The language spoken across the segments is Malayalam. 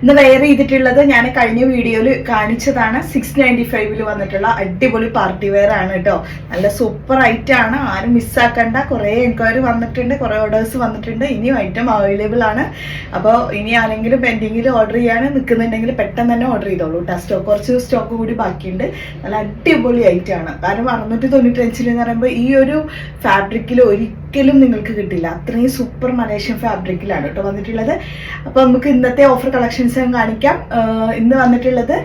ഇന്ന് വെയർ ചെയ്തിട്ടുള്ളത് ഞാൻ കഴിഞ്ഞ വീഡിയോയിൽ കാണിച്ചതാണ് സിക്സ് നയന്റി ഫൈവിൽ വന്നിട്ടുള്ള അടിപൊളി പാർട്ടി വെയർ ആണ് കേട്ടോ. നല്ല സൂപ്പർ ഐറ്റം ആണ്. ആരും മിസ്സാക്കണ്ട കുറേ എൻക്വയറി വന്നിട്ടുണ്ട് കുറേ ഓർഡേഴ്സ് വന്നിട്ടുണ്ട്. ഇനിയും ഐറ്റം അവൈലബിൾ ആണ്. അപ്പോൾ ഇനി ആരെങ്കിലും പെൻഡിങ്ങിൽ ഓർഡർ ചെയ്യാൻ നിൽക്കുന്നുണ്ടെങ്കിൽ പെട്ടെന്ന് തന്നെ ഓർഡർ ചെയ്തോളൂ കേട്ടോ സ്റ്റോക്ക് കുറച്ച് സ്റ്റോക്ക് കൂടി ബാക്കിയുണ്ട്. നല്ല അടിപൊളി ഐറ്റം ആണ്. കാരണം അറുന്നൂറ്റി തൊണ്ണൂറ്റഞ്ചിൽ എന്ന് പറയുമ്പോൾ ഈ ഒരു ഫാബ്രിക്കിൽ ഒരിക്കലും നിങ്ങൾക്ക് കിട്ടില്ല. അത്രയും സൂപ്പർ മലേഷ്യൻ ഫാബ്രിക്കിലാണ് കേട്ടോ വന്നിട്ടുള്ളത്. അപ്പോൾ നമുക്ക് ഇന്നത്തെ ഓഫർ കളക്ഷൻസ് കാണിക്കാം. ഇന്ന് വന്നിട്ടുള്ളത്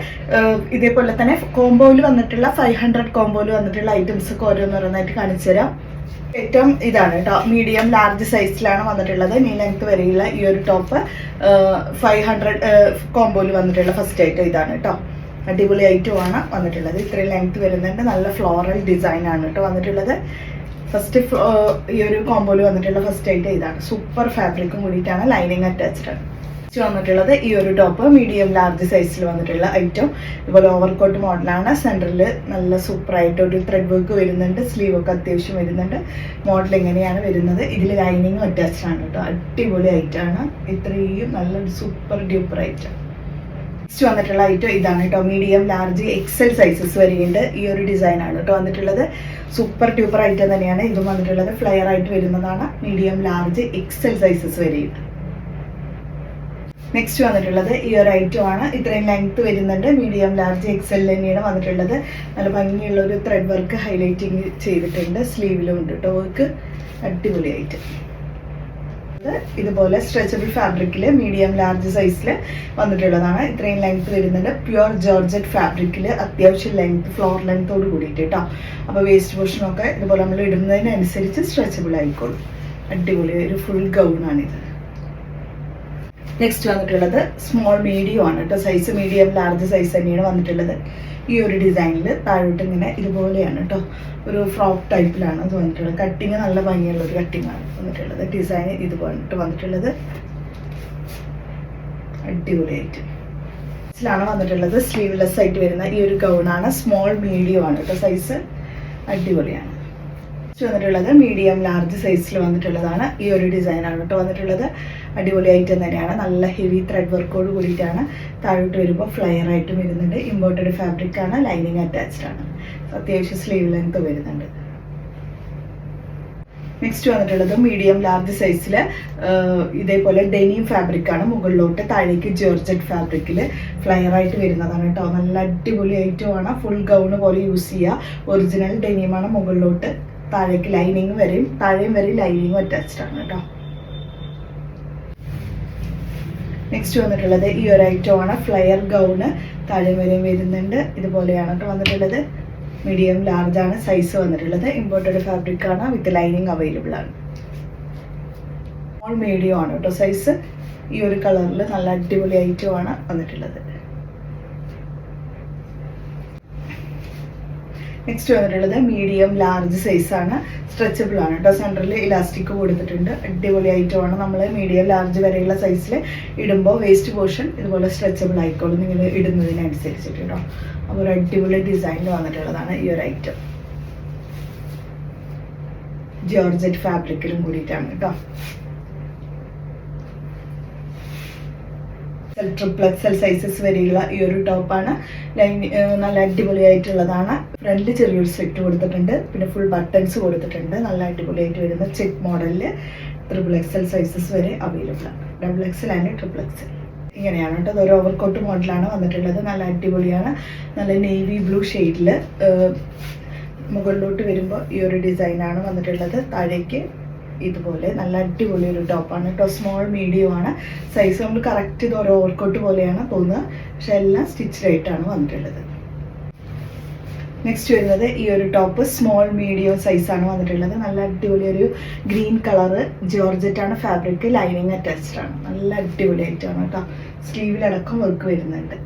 ഇതേപോലെ തന്നെ കോംബോയിൽ വന്നിട്ടുള്ള ഫൈവ് ഹൺഡ്രഡ് കോംബോയിൽ വന്നിട്ടുള്ള ഐറ്റംസ് ഒക്കെ ഓരോന്നോരോന്നായിട്ട് കാണിച്ചു തരാം. ഏറ്റവും ഇതാണ് കേട്ടോ മീഡിയം ലാർജ് സൈസിലാണ് വന്നിട്ടുള്ളത്. നീ ലെങ്ത് വരെയുള്ള ഈ ഒരു ടോപ്പ് ഫൈവ് ഹൺഡ്രഡ് കോംബോയിൽ വന്നിട്ടുള്ള ഫസ്റ്റ് ഐറ്റം ഇതാണ് കേട്ടോ അടിപൊളി ആണ് വന്നിട്ടുള്ളത്. ഇത്രയും ലെങ്ത് വരുന്നുണ്ട്. നല്ല ഫ്ലോറൽ ഡിസൈൻ ആണ് കേട്ടോ വന്നിട്ടുള്ളത്. ഫസ്റ്റ് ഈ ഒരു കോംബോയിൽ വന്നിട്ടുള്ള ഫസ്റ്റ് ഐറ്റം ഇതാണ്. സൂപ്പർ ഫാബ്രിക്കും കൂടിയിട്ടാണ് ലൈനിങ് അറ്റാച്ച്ഡ് ആണ് വന്നിട്ടുള്ളത് ഈ ഒരു ടോപ്പ് മീഡിയം ലാർജ് സൈസിൽ വന്നിട്ടുള്ള ഐറ്റം ഇതുപോലെ ഓവർ കോട്ട് മോഡലാണ് സെന്ററിൽ നല്ല സൂപ്പർ ആയിട്ട് ഒരു ത്രെഡ് വർക്ക് വരുന്നുണ്ട്. സ്ലീവ് ഒക്കെ അത്യാവശ്യം വരുന്നുണ്ട്. മോഡൽ എങ്ങനെയാണ് വരുന്നത്? ഇതിൽ ലൈനിങ്ങും അറ്റാച്ച്ഡ് ആണ് കേട്ടോ. അടിപൊളി ഐറ്റം ആണ്. ഇത്രയും നല്ലൊരു സൂപ്പർ ഡ്യൂപ്പർ ഐറ്റം നെക്സ്റ്റ് വന്നിട്ടുള്ള ഐറ്റം ഇതാണ് കേട്ടോ. മീഡിയം ലാർജ് എക്സൽ സൈസസ് വരെയുണ്ട് ഈ ഒരു ഡിസൈൻ ആണ് കേട്ടോ വന്നിട്ടുള്ളത്. സൂപ്പർ ട്യൂപ്പർ ഐറ്റം തന്നെയാണ് ഇതും വന്നിട്ടുള്ളത്. ഫ്ലെയർ ആയിട്ട് വരുന്നതാണ്. മീഡിയം ലാർജ് എക്സൽ സൈസസ് വരെയുണ്ട് നെക്സ്റ്റ് വന്നിട്ടുള്ളത് ഈ ഒരു ഐറ്റം ആണ്. ഇത്രയും ലെങ്ത് വരുന്നുണ്ട്. മീഡിയം ലാർജ് എക്സൽ തന്നെയാണ് വന്നിട്ടുള്ളത്. നല്ല ഭംഗിയുള്ള ഒരു ത്രെഡ് വർക്ക് ഹൈലൈറ്റിങ് ചെയ്തിട്ടുണ്ട്. സ്ലീവിലും ഉണ്ട് കേട്ടോ വർക്ക് അടിപൊളി ഇത് ഇതുപോലെ സ്ട്രെച്ചബിൾ ഫാബ്രിക്കിൽ മീഡിയം ലാർജ് സൈസിൽ വന്നിട്ടുള്ളതാണ്. ഇത്രയും ലെങ്ത് വരുന്നുണ്ട്. പ്യുവർ ജോർജറ്റ് ഫാബ്രിക്കിൽ അത്യാവശ്യം ലെങ്ത് ഫ്ലോർ ലെങ്ത്തോട് കൂടിയിട്ട് കേട്ടോ അപ്പോൾ വേസ്റ്റ് പോർഷനൊക്കെ ഇതുപോലെ നമ്മൾ ഇടുന്നതിനനുസരിച്ച് സ്ട്രെച്ചബിൾ ആയിക്കോളും. അടിപൊളി ഒരു ഫുൾ ഗൗണാണിത് നെക്സ്റ്റ് വന്നിട്ടുള്ളത് സ്മോൾ മീഡിയം ആണ്. കേട്ടോ സൈസ് മീഡിയം ലാർജ് സൈസ് തന്നെയാണ് വന്നിട്ടുള്ളത്. ഈ ഒരു ഡിസൈനിൽ താഴോട്ട് ഇങ്ങനെ ഇതുപോലെയാണ് കേട്ടോ. ഒരു ഫ്രോക്ക് ടൈപ്പിലാണ് അത് വന്നിട്ടുള്ളത്. കട്ടിങ് നല്ല ഭംഗിയുള്ള ഒരു കട്ടിങ് ആണ് വന്നിട്ടുള്ളത്. ഡിസൈൻ ഇത് പറഞ്ഞിട്ട് വന്നിട്ടുള്ളത്. അടിപൊളിയായിട്ട്. ാണ് വന്നിട്ടുള്ളത്. സ്ലീവ്ലെസ് ആയിട്ട് വരുന്ന ഈ ഒരു ഗൗണാണ് സ്മോൾ മീഡിയം ആണ്. കേട്ടോ സൈസ് അടിപൊളിയാണ്. നെക്സ്റ്റ് വന്നിട്ടുള്ളത് മീഡിയം ലാർജ് സൈസിൽ വന്നിട്ടുള്ളതാണ്. ഈ ഒരു ഡിസൈനാണ് കേട്ടോ വന്നിട്ടുള്ളത്. അടിപൊളി ഐറ്റം തന്നെയാണ്. നല്ല ഹെവി ത്രെഡ് വർക്കോട് കൂടിയിട്ടാണ് താഴോട്ട് വരുമ്പോൾ ഫ്ലയർ ആയിട്ടും വരുന്നുണ്ട്. ഇമ്പോർട്ടഡ് ഫാബ്രിക് ആണ് ലൈനിങ് അറ്റാച്ച്ഡ് ആണ്. അത്യാവശ്യം സ്ലീവ് ലെങ്ത് വരുന്നുണ്ട്. നെക്സ്റ്റ് വന്നിട്ടുള്ളത് മീഡിയം ലാർജ് സൈസിൽ ഇതേപോലെ ഡെനിം ഫാബ്രിക് ആണ്. മുകളിലോട്ട് താഴേക്ക് ജോർജറ്റ് ഫാബ്രിക്കിൽ ഫ്ലയർ ആയിട്ട് വരുന്നതാണ് കേട്ടോ. നല്ല അടിപൊളി ഐറ്റം ആണ്. ഫുൾ ഗൗണ് പോലെ യൂസ് ചെയ്യുക ഒറിജിനൽ ഡെനിമാണ് മുകളിലോട്ട്. താഴേക്ക് ലൈനിങ് വരെയും താഴെയും വരെ ലൈനിങ്ങും അറ്റാച്ച്ഡ് ആണ് കേട്ടോ. നെക്സ്റ്റ് വന്നിട്ടുള്ളത് ഈ ഒരു ആണ്. ഫ്ലയർ ഗൗണ് താഴെ വരെയും വരുന്നുണ്ട്. ഇതുപോലെയാണ് കേട്ടോ വന്നിട്ടുള്ളത്. മീഡിയം ലാർജ് ആണ്. സൈസ് വന്നിട്ടുള്ളത്. ഇമ്പോർട്ടഡ് ഫാബ്രിക് ആണ്. വിത്ത് ലൈനിങ് അവൈലബിൾ ആണ്. മീഡിയം ആണ് കേട്ടോ സൈസ് ഈ ഒരു കളറിൽ നല്ല അടിപൊളി ഐറ്റം ആണ് വന്നിട്ടുള്ളത്. നെക്സ്റ്റ് വന്നിട്ടുള്ളത് മീഡിയം ലാർജ് സൈസാണ് സ്ട്രെച്ചബിൾ ആണ് കേട്ടോ സെന്ററിൽ ഇലാസ്റ്റിക് കൊടുത്തിട്ടുണ്ട്. അടിപൊളി ഐറ്റമാണ് നമ്മൾ മീഡിയം ലാർജ് വരെയുള്ള സൈസിൽ ഇടുമ്പോൾ വേസ്റ്റ് പോർഷൻ ഇതുപോലെ സ്ട്രെച്ചബിൾ ആയിക്കോളും നിങ്ങൾ ഇടുന്നതിനനുസരിച്ചിട്ട് കേട്ടോ അപ്പോൾ ഒരു അടിപൊളി ഡിസൈനിൽ വന്നിട്ടുള്ളതാണ് ഈ ഒരു ഐറ്റം ജോർജറ്റ് ഫാബ്രിക്കിലും കൂടിയിട്ടാണ് കേട്ടോ ട്രിപ്പിൾ എക്സൽ സൈസസ് വരെയുള്ള ഈ ഒരു ടോപ്പാണ് ലൈൻ നല്ല അടിപൊളിയായിട്ടുള്ളതാണ്. ഫ്രണ്ട് ചെറിയൊരു സെറ്റ് കൊടുത്തിട്ടുണ്ട്. പിന്നെ ഫുൾ ബട്ടൺസ് കൊടുത്തിട്ടുണ്ട്. നല്ല അടിപൊളിയായിട്ട് വരുന്ന ചെക്ക് മോഡലിൽ ട്രിപ്പിൾ എക്സൽ സൈസസ് വരെ അവൈലബിൾ ആണ്. Double XL and triple XL ഇങ്ങനെയാണ് കേട്ടോ. അതൊരു ഓവർകോട്ട് മോഡലാണ് വന്നിട്ടുള്ളത്. നല്ല അടിപൊളിയാണ്. നല്ല നേവി ബ്ലൂ ഷെയ്ഡിൽ മുകളിലോട്ട് വരുമ്പോൾ ഈ ഒരു ഡിസൈനാണ് വന്നിട്ടുള്ളത്. താഴേക്ക് ഇതുപോലെ നല്ല അടിപൊളി ഒരു ടോപ്പാണ് കേട്ടോ സ്മോൾ മീഡിയം ആണ്. സൈസ് നമ്മൾ കറക്റ്റ് ഇത് ഓരോ ഓവർകോട്ട് പോലെയാണ് തോന്നുന്നത് പക്ഷെ എല്ലാം സ്റ്റിച്ച്ഡ് ആയിട്ടാണ് വന്നിട്ടുള്ളത്. നെക്സ്റ്റ് വരുന്നത് ഈ ഒരു ടോപ്പ് സ്മോൾ മീഡിയം സൈസാണ് വന്നിട്ടുള്ളത്. നല്ല അടിപൊളി ഒരു ഗ്രീൻ കളറ് ജോർജറ്റ് ആണ്. ഫാബ്രിക് ലൈനിങ് അറ്റാച്ച്ഡ് ആണ്. നല്ല അടിപൊളി ആയിട്ടാണ് കേട്ടോ. സ്ലീവിലടക്കം വർക്ക് വരുന്നുണ്ട്.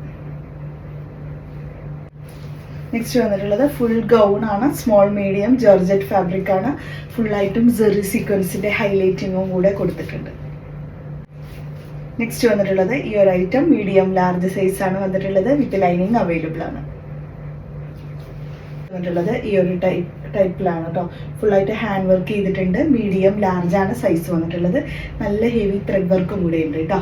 നെക്സ്റ്റ് വന്നിട്ടുള്ളത് ഫുൾ ഗൗൺ ആണ് സ്മോൾ മീഡിയം ജോർജറ്റ് ഫാബ്രിക് ആണ്. ഫുള്ളായിട്ടും ജെറി സീക്വൻസിന്റെ ഹൈലൈറ്റിങ്ങും കൂടെ കൊടുത്തിട്ടുണ്ട്. നെക്സ്റ്റ് വന്നിട്ടുള്ളത് ഈ ഒരു ഐറ്റം മീഡിയം ലാർജ് സൈസ് ആണ് വന്നിട്ടുള്ളത് വിത്ത് ലൈനിങ് അവൈലബിൾ ആണ്. വന്നിട്ടുള്ളത് ഈ ഒരു ടൈപ്പ് ടൈപ്പിലാണ് കേട്ടോ ഫുള്ളായിട്ട് ഹാൻഡ് വർക്ക് ചെയ്തിട്ടുണ്ട് മീഡിയം ലാർജ് ആണ് സൈസ് വന്നിട്ടുള്ളത്. നല്ല ഹെവി ത്രെഡ് വർക്കും കൂടെ ഉണ്ട് കേട്ടോ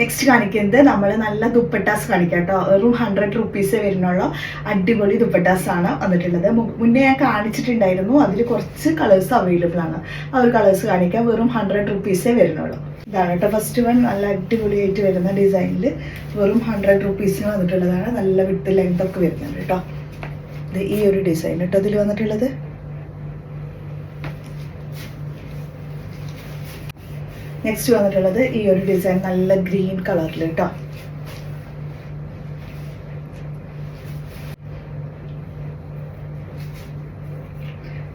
നെക്സ്റ്റ് കാണിക്കുന്നത് നമ്മൾ നല്ല ദുപ്പട്ടാസ് കാണിക്കാം കേട്ടോ വെറും ഹൺഡ്രഡ് റുപ്പീസേ വരുന്നുള്ളൂ. അടിപൊളി ദുപ്പട്ടാസ് ആണ് വന്നിട്ടുള്ളത് മുന്നേ ഞാൻ കാണിച്ചിട്ടുണ്ടായിരുന്നു. അതിൽ കുറച്ച് കളേഴ്സ് അവൈലബിൾ ആണ്. ആ ഒരു കളേഴ്സ് കാണിക്കാം. വെറും ഹൺഡ്രഡ് റുപ്പീസേ വരുന്നുള്ളൂ. ഇതാണ് കേട്ടോ ഫസ്റ്റ് വൺ നല്ല അടിപൊളിയായിട്ട് വരുന്ന ഡിസൈനിൽ വെറും ഹൺഡ്രഡ് റുപ്പീസിന് വന്നിട്ടുള്ളതാണ്. നല്ല വിട്ട് ലെങ്ത് ഒക്കെ വരുന്നുണ്ട് കേട്ടോ ഈ ഒരു ഡിസൈൻ കേട്ടോ അതിൽ വന്നിട്ടുള്ളത്. നെക്സ്റ്റ് വന്നിട്ടുള്ളത് ഈ ഒരു ഡിസൈൻ നല്ല ഗ്രീൻ കളറിൽ കേട്ടോ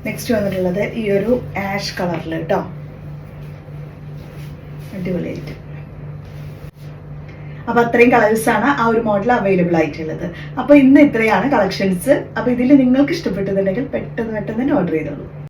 നെക്സ്റ്റ് വന്നിട്ടുള്ളത് ഈ ഒരു ആഷ് കളറിൽ കേട്ടോ അടിപൊളിയായിട്ട് അപ്പൊ അത്രയും കളേഴ്സ് ആണ് ആ ഒരു മോഡൽ അവൈലബിൾ ആയിട്ടുള്ളത്. അപ്പൊ ഇന്ന് ഇത്രയാണ് കളക്ഷൻസ് അപ്പൊ ഇതിൽ നിങ്ങൾക്ക് ഇഷ്ടപ്പെട്ടതുണ്ടെങ്കിൽ പെട്ടെന്ന് പെട്ടെന്ന് തന്നെ ഓർഡർ ചെയ്തോളൂ.